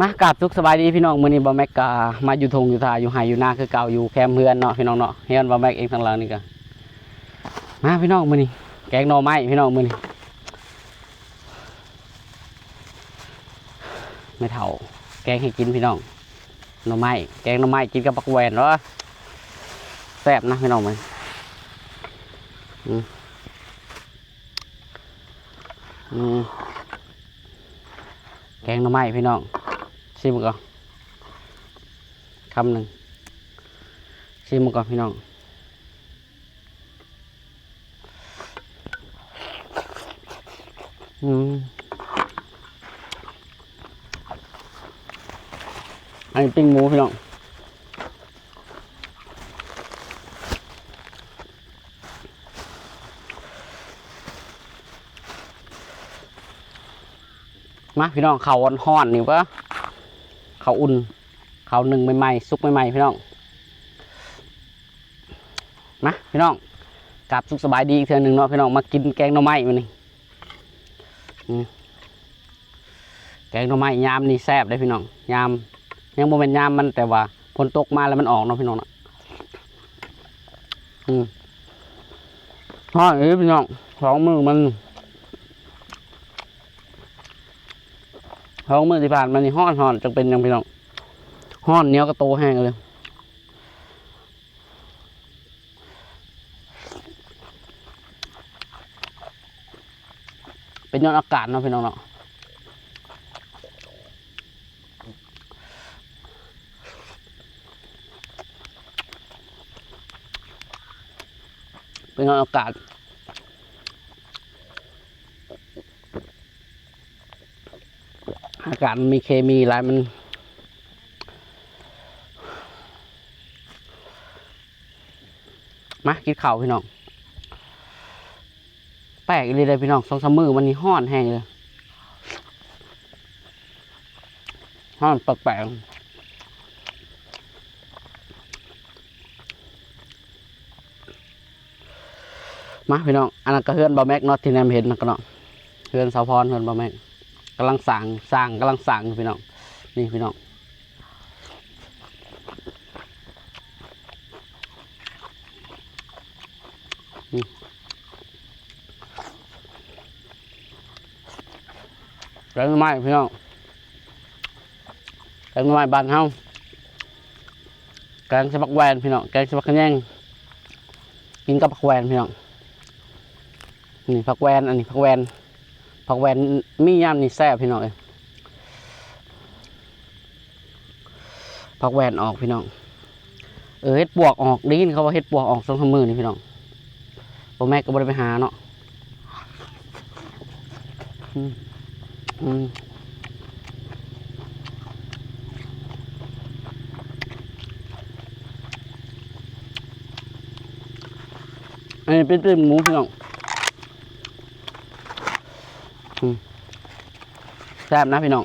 มากราบทุกสบายดีพี่น้องมื้อนี้บ่แม็กกามาอยู่ทงอยู่ทาอยู่ไห้อยู่นาคือเก่าอยู่แคมเฮือนเนาะพี่น้องเนาะเฮือนบ่แม็กเองทางหลังนี่ก็มาพี่น้องมื้อนี้แกงหน่อไม้พี่น้องมื้อนี้ไม่เท่า แกงให้กินพี่น้องหน่อไม้แกงหน่อไม้กินกับปักแหวนเนาะแซ่บนะพี่น้องมันอืม แกงหน่อไม้พี่น้องชิมก่อนคำหนึ่งชิมก่อนพี่น้องอืมอันนี้ปิ้งหมูพี่น้อง มาพี่น้องเขาวห่อนๆนี่ปะเขาวอุ่นเขาวหนึ่งใหม่ๆซุกใหม่ๆพี่น้องมาพี่น้องกลับสุขสบายดีอีกเทื่อหนึ่งเนาะพี่น้องมากินแกงหน่อไม้มานี่แกงหน่อไม้ยามนี่แซ่บเลยพี่น้องยามยังโมเป็นยามมันแต่ว่าฝนตกมาแล้วมันออกเนาะพี่น้องเนาะอืมห่อนเอ้พี่น้องสองมือมัน ท้องมือที่ผ่านมานี่ห้อนหอนจังเป็นยังพี่น้องห้อนเนี้ยก็โตแห้งเลยเป็นย้อนอากาศเนาะพี่น้องเนาะเป็นย้อนอากาศ อา กาศมันมีเคมีอะไรมัน มากินข้าวพี่น้อง แปลกเลยเลยพี่น้องสองสามมือมันนี่ห้อนแห้งเลยห้อนแปลกๆมาพี่น้องอันนั้นก็เฮือนบาแม็กเนาะที่แนมเห็นนะก็เนาะเฮือนสาวพรเฮือนบาแม็ก กำลังสั่งสร้างกำลังสั่งพี่น้องนี่พี่น้องแกงไม้พี่น้องแกงไม้บานเฮาแกงสะบักแวนพี่น้องแกงสะบักขะแยงกินกับผักแวนพี่น้องนี่ผักแวนอันนี้ผักแวน ผักแวนมีย่ามนี่แซ่บพี่น้องเอ้ยผักแวนออกพี่น้อง เออเฮ็ดปวกออกได้ยินเขาว่าเฮ็ดปวกออกสองสามมือนี่พี่น้องพ่อแม่ก็บ่ได้ไปหาเนาะอืมอืมอันนี้เป็นเป็นหมูพี่น้อง แซ่บนะพี่น้อง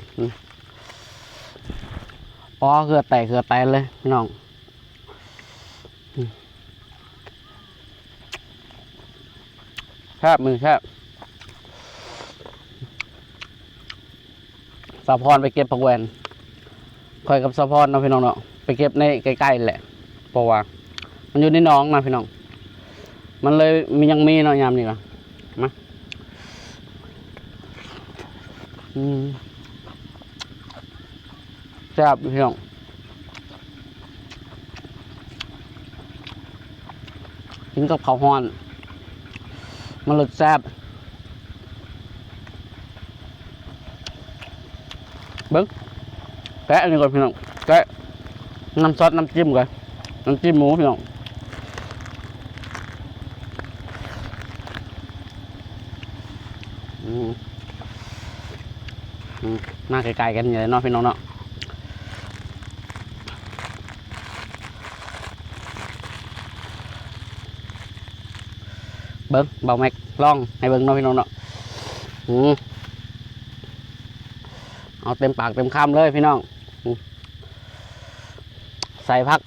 อ๋อเกลือแตกเกลือแตนเลยพี่น้องแซ่บมือแซ่บสะพรไปเก็บผักแวนคอยกับสะพรเนาะพี่น้องเนาะไปเก็บในใกล้ๆแหละเพราะว่า มันอยู่ในน้องนะพี่น้อง มันเลยมียังมีเนาะยามนี้ละมา อืม แซ่บพี่น้องกินกับข้าวฮ้อน มันรสแซ่บเบิ้งแกะนนี้ก่อนพี่น้องแกะน้ำซอสน้ำจิ้มก่อนน้ำจิ้มหมูพี่น้องอืม อื มาไกลๆกันอย่างเนาะพี่น้องเนาะเบิ้งเบาแม็กลองให้เบิ้งเนาะพี่น้องเนาะอืมเอาเต็มปากเต็มคำเลยพี่น้องใส่พัก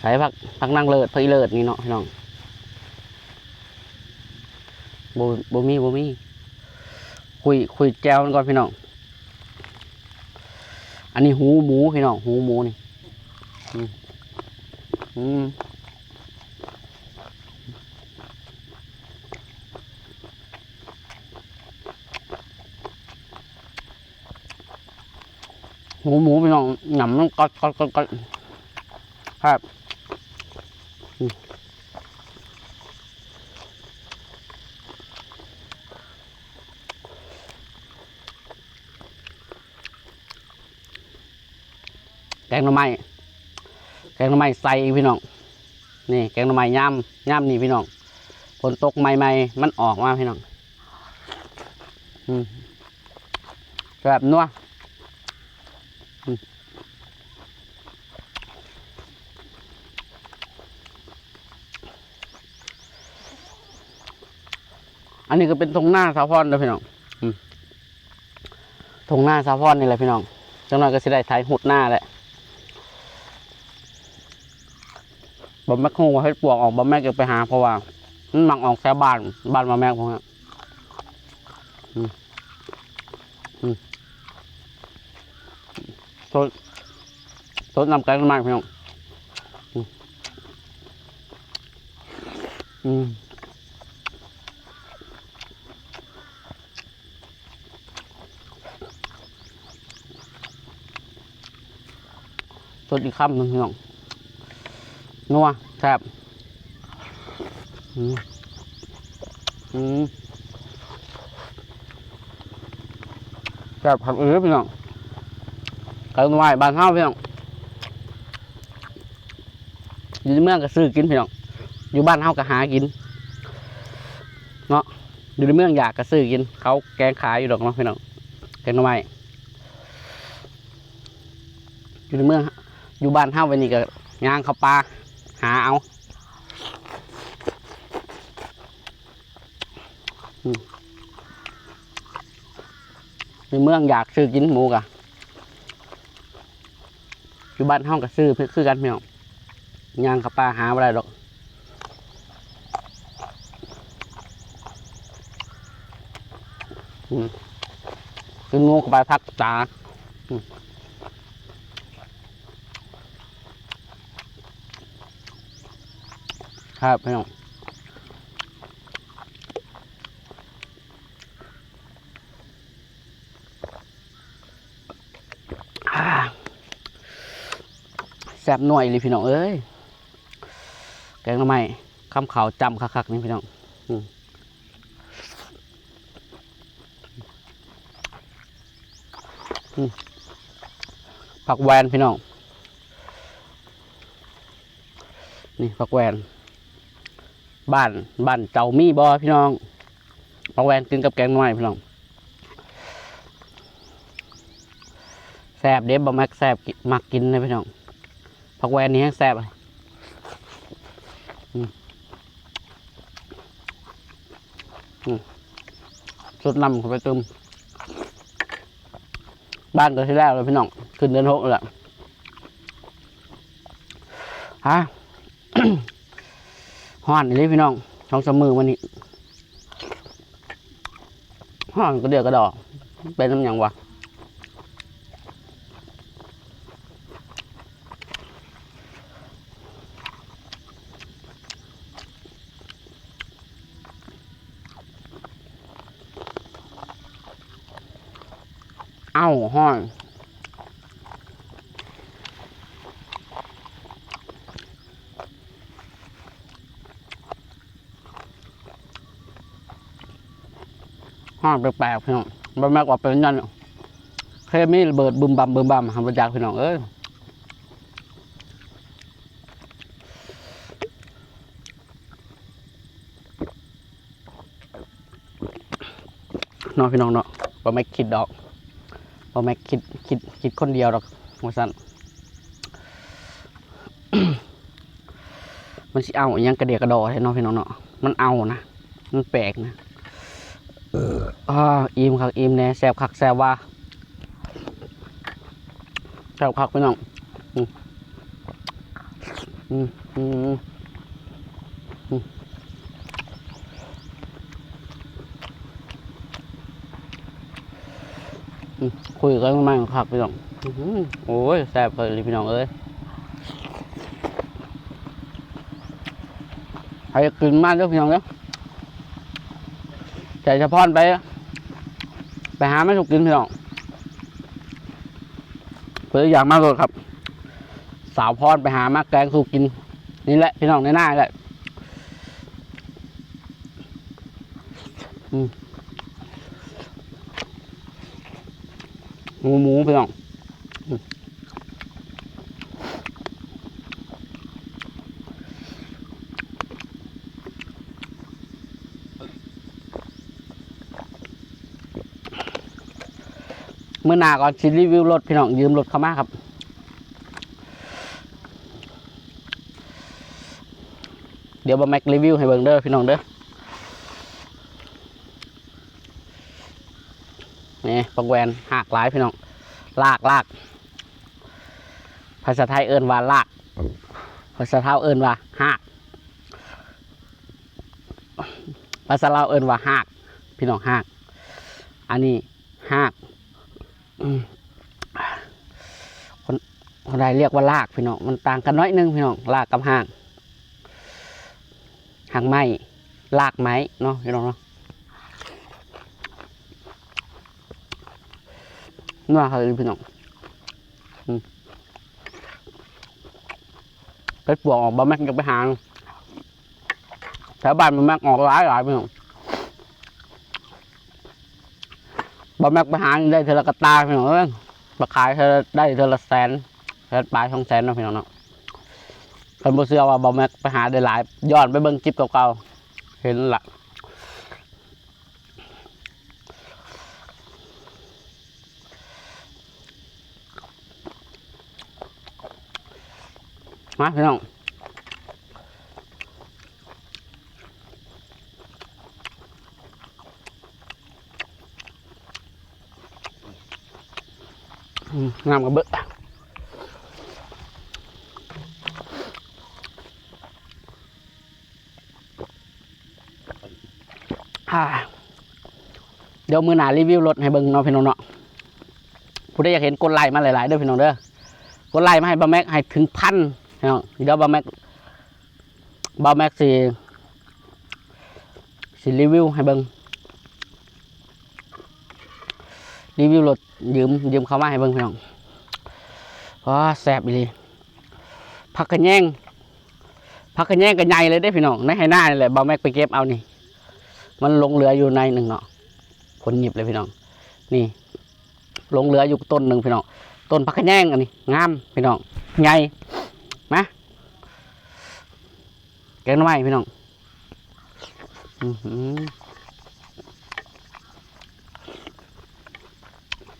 ใส่พักพักนั่งเลิศพักอีเลิศนี่เนาะพี่น้องบ่บ่มีบ่มี คุยคุยแจวมันก่อนพี่น้อง อันนี้หูหมูพี่น้องหูหมูนี่อืมหูหมูพี่น้องหนำมันกอดกอดกอดกอดครับอืมแก งหน่อไม้แกงหน่อไม้ใส่พี่น้องนี่แกงหน่อไม้ย่ำย่ำนี่พี่น้องฝนตกใหม่ๆมันออกมาพี่น้องอืแบบนัวอันนี้ก็เป็นตรงหน้าสาวพรเลยพี่น้องอืมตรงหน้าสาวพรนี่แหละพี่น้องจังหน่อยก็สิได้ถ่ายหุดหน้าแหละ บ่แม่คงว่าให้ปวกออกบ่แม่ก็ไปหาเพราะว่ามันมักออกแค่บ้านบ้านมาแม่ผมครับอืมอืมสดสดนำกันมากพี่น้องอืมอืมสดอีกคำหนึ่งพี่น้อง นัวแซ่บอืมอืมแซ่บผักอื้อพี่น้องเกินไหวบ้านเฮาพี่น้องอยู่ในเมืองก็ซื้อกินพี่น้องอยู่บ้านเฮาก็หากินเนาะอยู่ในเมืองอยากก็ซื้อกิน เขาแกงขายอยู่ดอกเนาะพี่น้องแกงหน่อไม้อยู่ในเมืองอยู่บ้านเฮาวันนี้ก็ย่างเขาปลา เอาในเมืองอยากซื้อกินหมูกะอยู่บ้านเฮาก็ซื้อเพื่อคือกันเพี่น้องย่างเขาปลาหาอะไรดอกกินงูเข้าไปพักตาอืม ครับพี่น้องแซ่บหน่วยเลยพี่น้องเอ้ยแกงหน่อไม้คำขาวจำคักๆนี่พี่น้องผักแวนพี่น้อง นี่ผักแวน บ้านบ้านเจ้ามีบอพี่น้องผักแวนกินกับแกงน่อยพี่น้องแซบเด็บบะมักแซบมักกินเลยพี่น้องผักแวนนี้แซบเลยสุดนำเข้าไปตึมบ้านก็ที่แรกเลยพี่น้อง ขึ้นเดือนหกแล้วฮะ ห้อนนี่พี่น้องท้องสมือวันนี้ห้อนก็เดือกกระดอกเป็นน้ำยังวะเอ้าห้อน ห้องแปลกๆพี่น้องบ่แม่กว่าเป็นนั่นเคมีระเบิดบึมบัมบึมบัมทำประจักษ์พี่น้องเอ้ยน้องพี่น้องเนาะบ่แม่คิดดอกบ่แม่คิดคิดคิดคนเดียวดอกว่าซั่นมันสิเอาอหยังกระเดียกกระดอให้น้องพี่น้องเนาะมันเอานะ มันแปลกนะ อ่าอิ่มครับอิ่มแน่แซ่บคักแซ่บว่าแซ่บคักพี่น้องอืมอืมอืมคุยกันมากครับพี่น้องโอ้ยแซ่บเลยพี่น้องเอ้ยให้กินมากเด้อพี่น้องเนาะ ส่เฉพอนไป ไปหาไม่ถูกกินพี่น้องเพื่ออยากมากเลยครับ สาวพรไปหามากแกงถูกกิน นี่แหละพี่น้องในหน้าแหละหมูหมูพี่น้อง มื่อหนาก่อนชิรีวิวรถพี่น้องยืมรถเข้ามาครับ เดี๋ยวบะแม็กรีวิวให้เบิ่งเด้อพี่น้องเด้อนี่ปักแวนหักหลายพี่น้องลากลากภาษาไทยเอิ้นว่าลากภาษาเท้าเอิ้นว่าหักภาษาลาวเอิ้นว่าหักพี่น้องหักอันนี้หัก คนคนใดเรียกว่าลากพี่น้องมันต่างกันน้อยนึงพี่น้องลากกับหักหางไม้ลากไม้เนาะพี่น้องเนาะน่าเคยพี่น้องอืมไปปวกออกบะแม็กจะไปหางแถวบ้านบะแม็กออกหลายหลายพี่น้อง บะแม็กไปหางได้เทละกระตาพี่น้องเอ้ยมาขายเธอได้เทละแสนเทละปลายสองแสนเนาะพี่น้องเนาะคนบ่เชื่อว่าบอแม็กไปหาได้หลายย้อนไปเบิ่งคลิปเก่าๆเห็นละมาพี่น้อง งามกับเบิดอ่าเดี๋ยวมือหนารีวิวรถให้เบิ่งเนาะพี่น้องเนาะผู้ใดอยากเห็นกดไลค์มาหลายๆเด้อพี่น้องเด้อกดไลค์มาให้บาแม็กให้ถึงพันพี่น้องเดี๋ยวบาแม็กบาแม็กสิสิรีวิวให้เบิ่งรีวิวรถ ยืมยืมเข้ามาให้เบิ่งพี่น้องอ๋อแซ่บอีหลีพักกระแยงพักกระแยงกันใหญ่เลยได้พี่น้องในให้หน้านี่แหละบาแม็กไปเก็บเอานี่ มันลงเหลืออยู่ในหนึ่งเนาะผลหยิบเลยพี่น้อง นี่ ลงเหลืออยู่ต้นหนึ่งพี่น้องต้นพักกระแยงอันนี้งามพี่น้องใหญ่มาแกงน้ำไม้พี่น้องอือหือ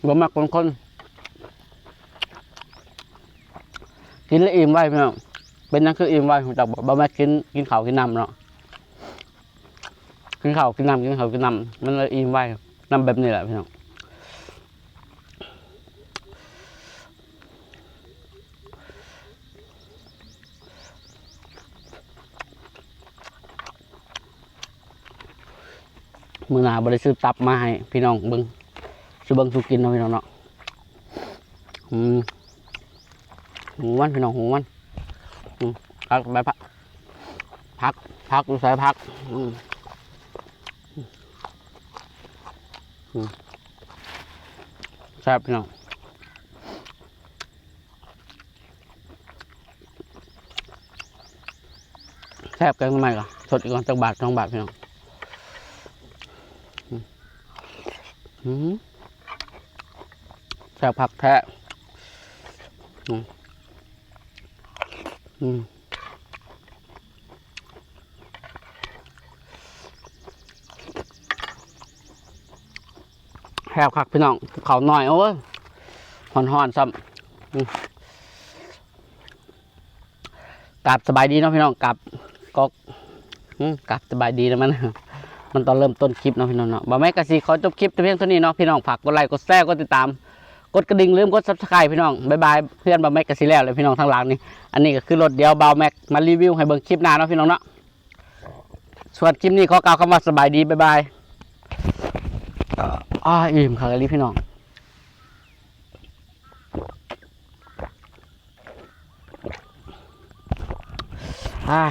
บ่มักคนคนกินแล้วอิ่มไว้พี่น้องเป็นนั่นคืออิ่มไว้จะบอกบ่ม่กินกินข้าวกินน้ำเนาะกินข้าวกินน้ำกินข้าวกินน้ำมันเลยอิ่มไว้น้ำแบบนี้แหละพี่น้องมือหนาบริซื้อตับมาให้พี่น้องเบิ้ง ซื้อเบิ้งสุกินเนาะพี่น้องเนาะอืมหูมันพี่น้องหูมันอืมพักใบพักพักพักดูสายพักอืมแซ่บพี่น้องแซ่บกันทำไมก่อนสดอีกก่อนจักบาทสองบาทพี่น้องอืม แซ่บผักแท้อืมแซ่บคักพี่น้องเขาหน่อยโอ้ยหอนหอนๆซ้ำกลับสบายดีเนาะพี่น้องกลับก็กลับสบายดีนะมันมันตอนเริ่มต้นคลิปเนาะพี่น้องเนาะบ่แม่กะสีเขอจบคลิปต่เพียงเท่านี้เนาะพี่น้องฝากกดไลค์กดแชร์กดติดตาม กดกระดิ่งลืมกดซับสไครต์พี่น้องบายบายเพื่อนบาแม็กกันซีแล้วเลยพี่น้องทางหลังนี่อันนี้ก็คือรถเดียวเบาแม็กมารีวิวให้เบิ่งคลิปหน้าเนาะพี่น้องเนาะส่วนคลิปนี้ขอกล่าวคำว่าสบายดีบายบายอ่าอิ่มครับลีพี่น้องอ่า